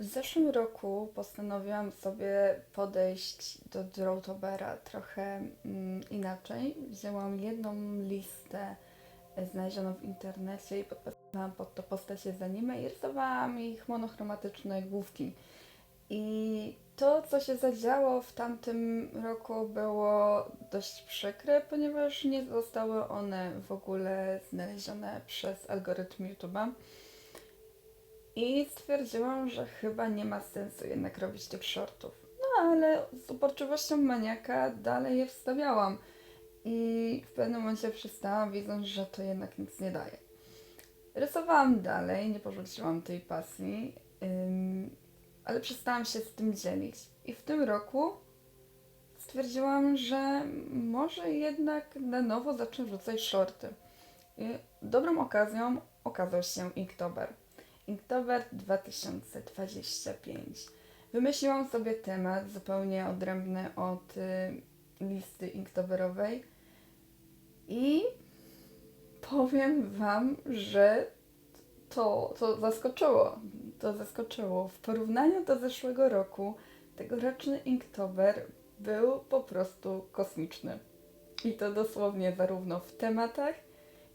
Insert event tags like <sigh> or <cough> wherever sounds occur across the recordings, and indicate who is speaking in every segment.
Speaker 1: W zeszłym roku postanowiłam sobie podejść do Drawtobera trochę mm, inaczej. Wzięłam jedną listę e, znalezioną w internecie i podpisałam pod to postacie z anime i rysowałam ich monochromatyczne główki. I to, co się zadziało w tamtym roku, było dość przykre, ponieważ nie zostały one w ogóle znalezione przez algorytm YouTube'a. I stwierdziłam, że chyba nie ma sensu jednak robić tych shortów. No ale z uporczywością maniaka dalej je wstawiałam. I w pewnym momencie przestałam, widząc, że to jednak nic nie daje. Rysowałam dalej, nie porzuciłam tej pasji, ym, ale przestałam się z tym dzielić. I w tym roku stwierdziłam, że może jednak na nowo zacznę wrzucać shorty. I dobrą okazją okazał się Inktober. Inktober 2025. Wymyśliłam sobie temat zupełnie odrębny od y, listy inktoberowej i powiem Wam, że to, to zaskoczyło. To zaskoczyło. W porównaniu do zeszłego roku tegoroczny Inktober był po prostu kosmiczny. I to dosłownie zarówno w tematach,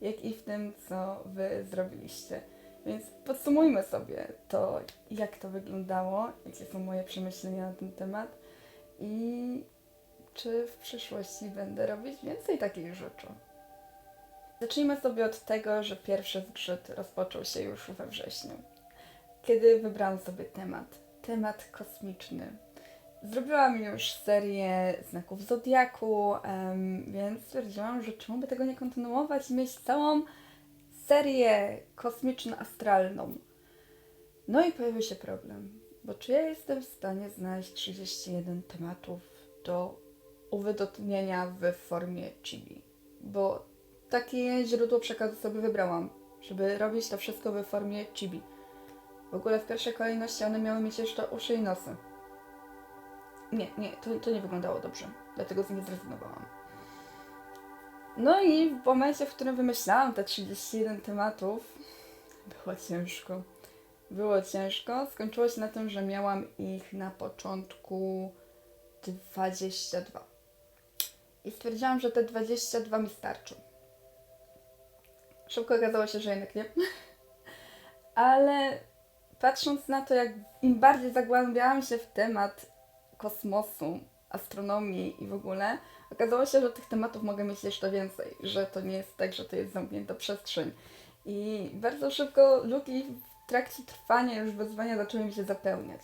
Speaker 1: jak i w tym, co Wy zrobiliście. Więc podsumujmy sobie to, jak to wyglądało, jakie są moje przemyślenia na ten temat i czy w przyszłości będę robić więcej takich rzeczy. Zacznijmy sobie od tego, że pierwszy zgrzyt rozpoczął się już we wrześniu, kiedy wybrałam sobie temat. Temat kosmiczny. Zrobiłam już serię znaków Zodiaku, więc stwierdziłam, że czemu by tego nie kontynuować i mieć całą serię kosmiczno-astralną. No i pojawił się problem, bo czy ja jestem w stanie znaleźć 31 tematów do uwydatnienia w formie chibi? Bo takie źródło przekazu sobie wybrałam, żeby robić to wszystko w formie chibi. W ogóle w pierwszej kolejności one miały mieć jeszcze uszy i nosy. Nie, nie, to, to nie wyglądało dobrze, dlatego z nich zrezygnowałam. No i w momencie, w którym wymyślałam te 31 tematów, było ciężko. Było ciężko. Skończyło się na tym, że miałam ich na początku 22. I stwierdziłam, że te 22 mi starczą. Szybko okazało się, że jednak nie. <laughs> Ale patrząc na to, jak im bardziej zagłębiałam się w temat kosmosu, astronomii i w ogóle, okazało się, że tych tematów mogę mieć jeszcze więcej, że to nie jest tak, że to jest zamknięta przestrzeń. I bardzo szybko luki w trakcie trwania już wyzwania zaczęły mi się zapełniać.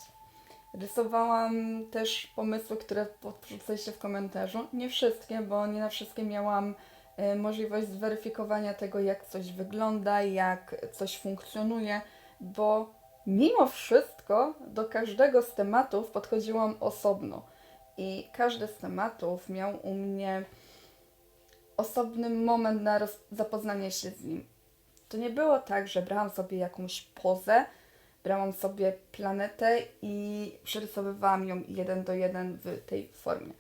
Speaker 1: Rysowałam też pomysły, które podrzucaliście w komentarzu. Nie wszystkie, bo nie na wszystkie miałam e, możliwość zweryfikowania tego, jak coś wygląda, jak coś funkcjonuje, bo mimo wszystko do każdego z tematów podchodziłam osobno. I każdy z tematów miał u mnie osobny moment na zapoznanie się z nim. To nie było tak, że brałam sobie jakąś pozę, brałam sobie planetę i przerysowywałam ją jeden do jeden w tej formie.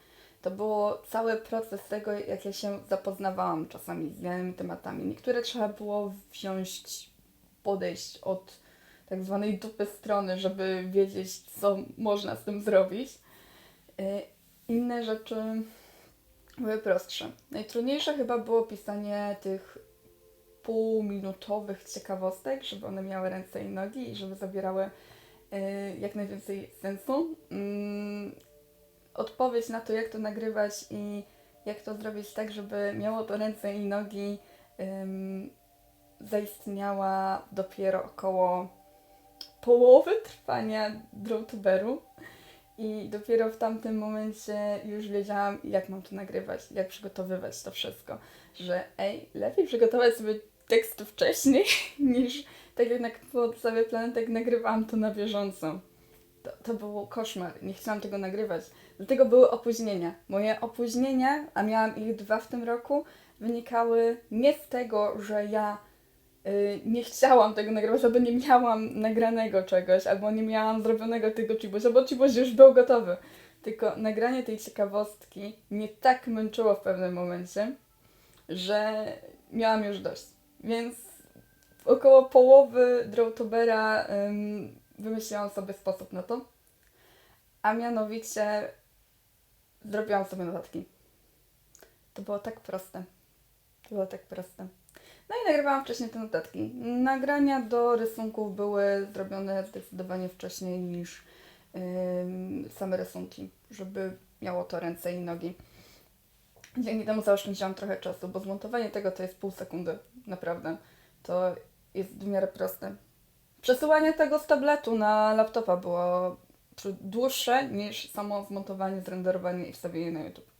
Speaker 1: To było cały proces tego, jak ja się zapoznawałam czasami z danymi tematami. Niektóre trzeba było wziąć, podejść od tak zwanej dupy strony, żeby wiedzieć, co można z tym zrobić. Y, Inne rzeczy były prostsze. Najtrudniejsze chyba było pisanie tych półminutowych ciekawostek, żeby one miały ręce i nogi i żeby zawierały y, jak najwięcej sensu. Mm, Odpowiedź na to, jak to nagrywać i jak to zrobić tak, żeby miało to ręce i nogi, zaistniała dopiero około połowy trwania Drawtuberu. I dopiero w tamtym momencie już wiedziałam, jak mam to nagrywać, jak przygotowywać to wszystko. Że ej, lepiej przygotować sobie tekst wcześniej, <laughs> niż tak jak na podstawie planetek nagrywałam to na bieżąco. To, to był koszmar, nie chciałam tego nagrywać. Dlatego były opóźnienia. Moje opóźnienia, a miałam ich dwa w tym roku, wynikały nie z tego, że ja nie chciałam tego nagrywać, albo nie miałam nagranego czegoś, albo nie miałam zrobionego tego cibuś, albo cibuś już był gotowy. Tylko nagranie tej ciekawostki mnie tak męczyło w pewnym momencie, że miałam już dość. Więc około połowy Drawtobera ym, wymyśliłam sobie sposób na to. A mianowicie zrobiłam sobie notatki. To było tak proste. To było tak proste. No i nagrywałam wcześniej te notatki. Nagrania do rysunków były zrobione zdecydowanie wcześniej niż ym, same rysunki, żeby miało to ręce i nogi. Dzięki temu zaoszczędziłam trochę czasu, bo zmontowanie tego to jest pół sekundy. Naprawdę. To jest w miarę proste. Przesyłanie tego z tabletu na laptopa było dłuższe niż samo zmontowanie, zrenderowanie i wstawienie na YouTube.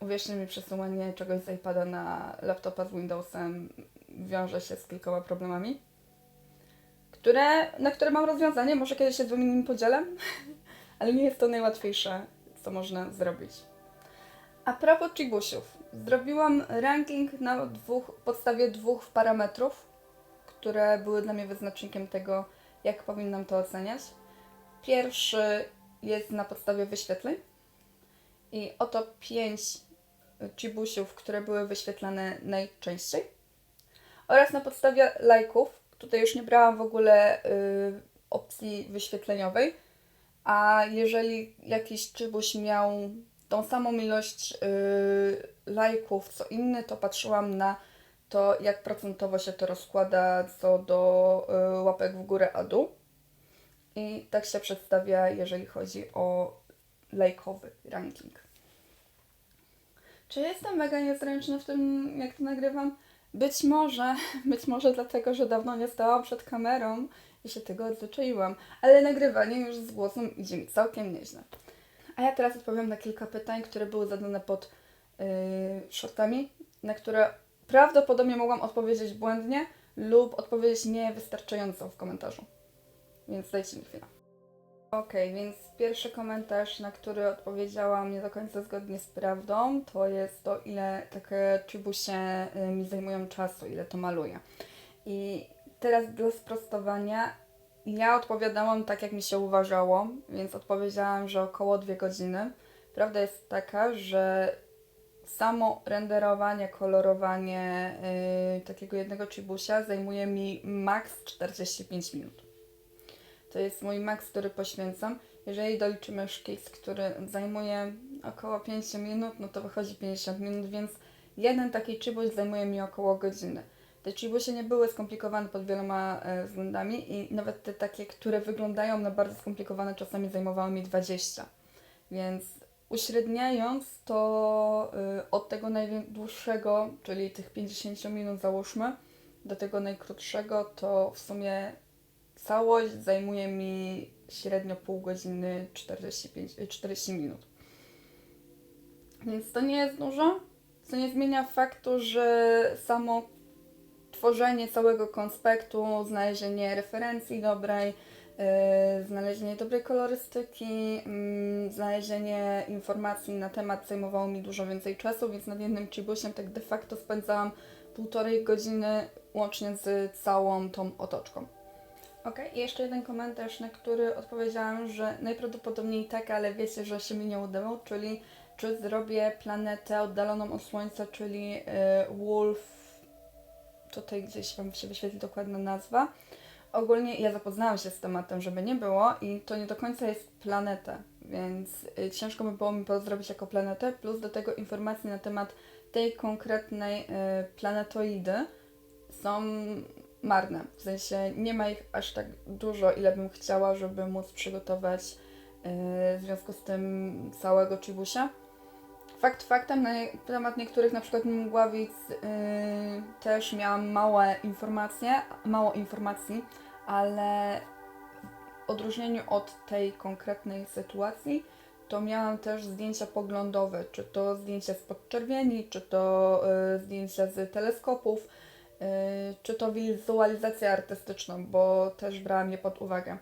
Speaker 1: Uwierzcie mi, przesyłanie czegoś z iPada na laptopa z Windowsem wiąże się z kilkoma problemami, które, na które mam rozwiązanie. Może kiedyś się z Wami nim podzielę, <laughs> ale nie jest to najłatwiejsze, co można zrobić. A propos chibusiów. Zrobiłam ranking na dwóch, podstawie dwóch parametrów, które były dla mnie wyznacznikiem tego, jak powinnam to oceniać. Pierwszy jest na podstawie wyświetleń i oto pięć chibusiów, które były wyświetlane najczęściej. Oraz na podstawie lajków. Tutaj już nie brałam w ogóle y, opcji wyświetleniowej, a jeżeli jakiś czybuś miał tą samą ilość y, lajków co inny, to patrzyłam na to, jak procentowo się to rozkłada co do y, łapek w górę a dół. I tak się przedstawia, jeżeli chodzi o lajkowy ranking. Czy jestem mega niezręczna w tym, jak to nagrywam? Być może, <laughs> być może dlatego, że dawno nie stałam przed kamerą i się tego odzwyczaiłam, ale nagrywanie już z głosem idzie mi całkiem nieźle. A ja teraz odpowiem na kilka pytań, które były zadane pod yy, shortami, na które prawdopodobnie mogłam odpowiedzieć błędnie lub odpowiedzieć niewystarczająco w komentarzu. Więc dajcie mi chwilę. Okej, więc pierwszy komentarz, na który odpowiedziałam nie do końca zgodnie z prawdą, to jest to, ile takie chibusie y, mi zajmują czasu, ile to maluję. I teraz dla sprostowania, ja odpowiadałam tak, jak mi się uważało, więc odpowiedziałam, że około dwie godziny. Prawda jest taka, że samo renderowanie, kolorowanie yy, takiego jednego chibusia zajmuje mi maks 45 minut. To jest mój maks, który poświęcam. Jeżeli doliczymy szkic, który zajmuje około 5 minut, no to wychodzi 50 minut, więc jeden taki chibuś zajmuje mi około godziny. Te chibusie nie były skomplikowane pod wieloma e, względami i nawet te takie, które wyglądają na bardzo skomplikowane, czasami zajmowały mi 20. Więc uśredniając to y, od tego najdłuższego, czyli tych 50 minut załóżmy, do tego najkrótszego, to w sumie całość zajmuje mi średnio pół godziny 45, y, 40 minut. Więc to nie jest dużo, co nie zmienia faktu, że samo tworzenie całego konspektu, znalezienie referencji dobrej, yy, znalezienie dobrej kolorystyki, yy, znalezienie informacji na temat zajmowało mi dużo więcej czasu, więc nad jednym chibusiem tak de facto spędzałam półtorej godziny łącznie z całą tą otoczką. Ok, i jeszcze jeden komentarz, na który odpowiedziałam, że najprawdopodobniej tak, ale wiecie, że się mi nie udało, czyli czy zrobię planetę oddaloną od Słońca, czyli yy, Wolf tutaj gdzieś Wam się wyświetli dokładna nazwa. Ogólnie ja zapoznałam się z tematem, żeby nie było i to nie do końca jest planeta, więc y, ciężko by było mi to zrobić jako planetę, plus do tego informacje na temat tej konkretnej y, planetoidy są marne. W sensie nie ma ich aż tak dużo, ile bym chciała, żeby móc przygotować y, w związku z tym całego chibusia. Fakt faktem, na temat niektórych, na przykład mgławic, yy, też miałam małe informacje, mało informacji, ale w odróżnieniu od tej konkretnej sytuacji, to miałam też zdjęcia poglądowe, czy to zdjęcia z podczerwieni, czy to yy, zdjęcia z teleskopów, yy, czy to wizualizację artystyczną, bo też brałam je pod uwagę.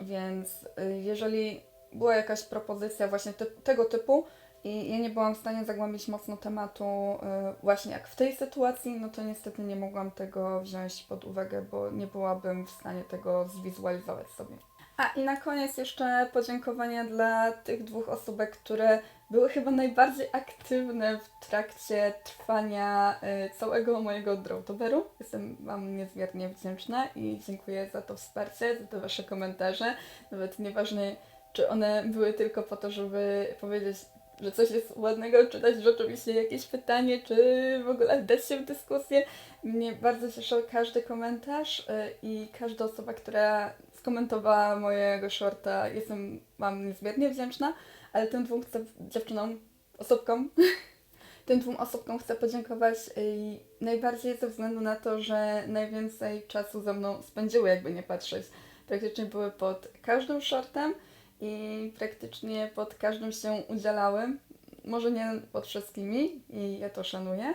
Speaker 1: Więc y, jeżeli była jakaś propozycja właśnie tego typu i ja nie byłam w stanie zagłębić mocno tematu y, właśnie jak w tej sytuacji, no to niestety nie mogłam tego wziąć pod uwagę, bo nie byłabym w stanie tego zwizualizować sobie. A i na koniec jeszcze podziękowania dla tych dwóch osóbek, które były chyba najbardziej aktywne w trakcie trwania y, całego mojego Drawtoberu. Jestem Wam niezmiernie wdzięczna i dziękuję za to wsparcie, za te Wasze komentarze. Nawet nieważne, czy one były tylko po to, żeby powiedzieć, że coś jest ładnego, czy dać rzeczywiście jakieś pytanie, czy w ogóle dać się w dyskusję. Mnie bardzo cieszył każdy komentarz y, i każda osoba, która skomentowała mojego shorta. Jestem Wam niezmiernie wdzięczna, ale tym dwóm chcę, dziewczynom, osobkom, <laughs> tym dwóm osobkom chcę podziękować y, najbardziej ze względu na to, że najwięcej czasu ze mną spędziły, jakby nie patrzeć. Praktycznie były pod każdym shortem i praktycznie pod każdym się udzielały. Może nie pod wszystkimi i ja to szanuję,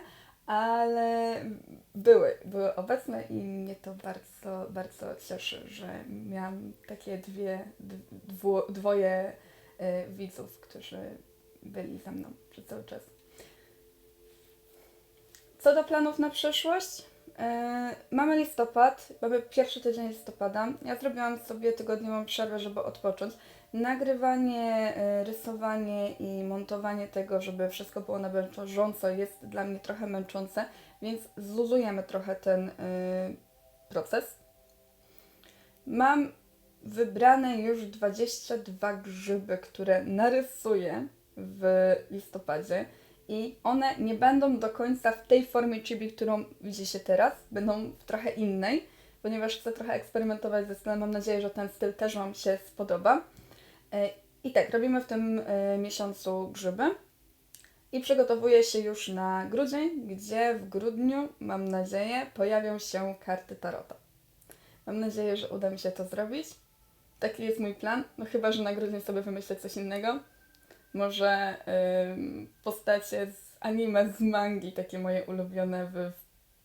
Speaker 1: ale były, były obecne i mnie to bardzo, bardzo cieszy, że miałam takie dwie, dwu, dwoje y, widzów, którzy byli ze mną przez cały czas. Co do planów na przyszłość, mamy listopad, mamy pierwszy tydzień listopada. Ja zrobiłam sobie tygodniową przerwę, żeby odpocząć. Nagrywanie, e, rysowanie i montowanie tego, żeby wszystko było na bieżąco jest dla mnie trochę męczące, więc zluzujemy trochę ten e, proces. Mam wybrane już 22 grzyby, które narysuję w listopadzie i one nie będą do końca w tej formie chibi, którą widzicie teraz, będą w trochę innej, ponieważ chcę trochę eksperymentować ze stylem. Mam nadzieję, że ten styl też Wam się spodoba. E, I tak, robimy w tym e, miesiącu grzyby. I przygotowuję się już na grudzień, gdzie w grudniu, mam nadzieję, pojawią się karty Tarota. Mam nadzieję, że uda mi się to zrobić. Taki jest mój plan. No chyba, że na grudzień sobie wymyślę coś innego. Może postacie z anime, z mangi, takie moje ulubione w,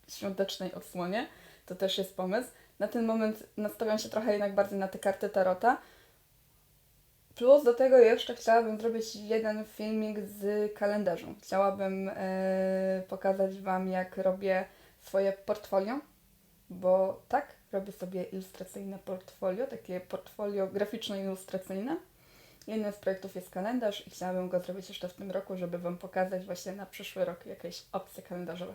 Speaker 1: w świątecznej odsłonie. To też jest pomysł. Na ten moment nastawiam się trochę jednak bardziej na te karty Tarota. Plus do tego jeszcze chciałabym zrobić jeden filmik z kalendarzem. Chciałabym e, pokazać Wam, jak robię swoje portfolio, bo tak, robię sobie ilustracyjne portfolio, takie portfolio graficzno-ilustracyjne. Jednym z projektów jest kalendarz i chciałabym go zrobić jeszcze w tym roku, żeby Wam pokazać właśnie na przyszły rok jakieś opcje kalendarzowe.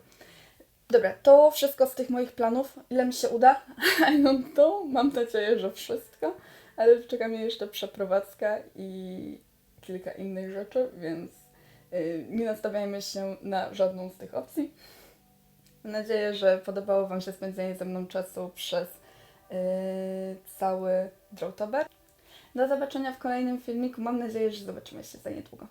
Speaker 1: Dobra, to wszystko z tych moich planów. Ile mi się uda? <laughs> No to mam nadzieję, że wszystko, ale czeka mnie jeszcze przeprowadzka i kilka innych rzeczy, więc yy, nie nastawiajmy się na żadną z tych opcji. Mam nadzieję, że podobało Wam się spędzenie ze mną czasu przez yy, cały Drawtober. Do zobaczenia w kolejnym filmiku. Mam nadzieję, że zobaczymy się za niedługo.